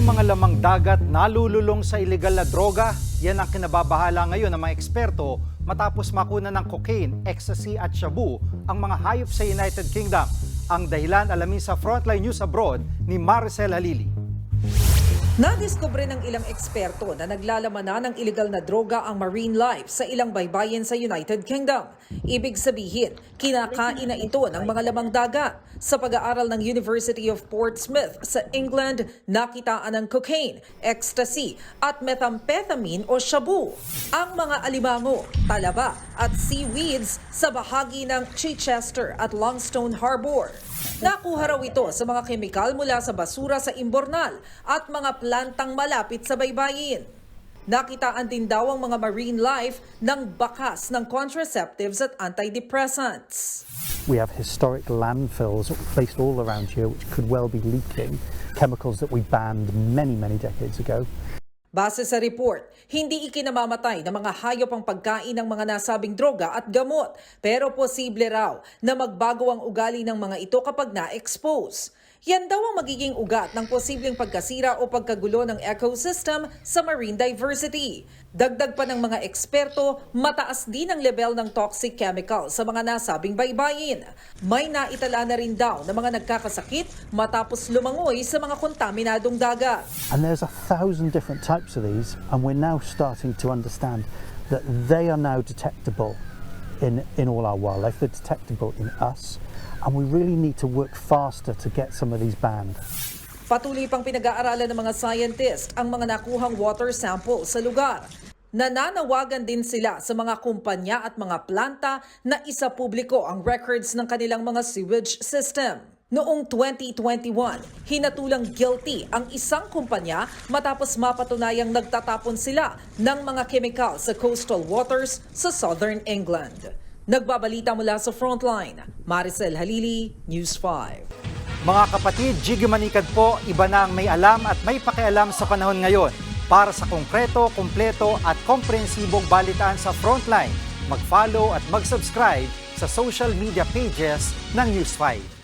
mga lamang dagat nalululong sa ilegal na droga? Yan ang kinababahala ngayon ng mga eksperto matapos makuna ng cocaine, ecstasy at shabu ang mga hayop sa United Kingdom. Ang dahilan alamin sa Frontline News Abroad ni Maricel Halili. Nadiskubre ng ilang eksperto na naglalaman na ng illegal na droga ang marine life sa ilang baybayin sa United Kingdom. Ibig sabihin, kinakain na ito ng mga lamang dagat. Sa pag-aaral ng University of Portsmouth sa England, nakitaan ng cocaine, ecstasy at methamphetamine o shabu. Ang mga alimango, talaba at seaweeds sa bahagi ng Chichester at Longstone Harbor. Nakuha raw ito sa mga kemikal mula sa basura sa imbornal at mga plantang malapit sa baybayin. Nakitaan din daw ang mga marine life ng bakas ng contraceptives at antidepressants. We have historic landfills placed all around here which could well be leaking chemicals that we banned many, many decades ago. Base sa report, hindi ikinamamatay ng mga hayop ang pagkain ng mga nasabing droga at gamot, pero posible raw na magbago ang ugali ng mga ito kapag na-expose. Yan daw ang magiging ugat ng posibleng pagkasira o pagkagulo ng ecosystem sa marine diversity. Dagdag pa ng mga eksperto, mataas din ang level ng toxic chemical sa mga nasabing baybayin. May naitala na rin daw na mga nagkakasakit matapos lumangoy sa mga kontaminadong dagat. And there's a thousand different types of these, and we're now starting to understand that they are now detectable in, in all our wildlife, they're detectable in us, and we really need to work faster to get some of these banned. Patuloy pang pinag-aaralan ng mga scientist ang mga nakuhang water sample sa lugar. Nananawagan din sila sa mga kumpanya at mga planta na isa publiko ang records ng kanilang mga sewage system. Noong 2021, hinatulang guilty ang isang kumpanya matapos mapatunayang nagtatapon sila ng mga chemical sa coastal waters sa southern England. Nagbabalita mula sa Frontline, Maricel Halili, News 5. Mga kapatid, Jiggy Manikad po, iba na ang may alam at may pakialam sa panahon ngayon. Para sa konkreto, kumpleto at komprehensibong balitaan sa Frontline, mag-follow at mag-subscribe sa social media pages ng News 5.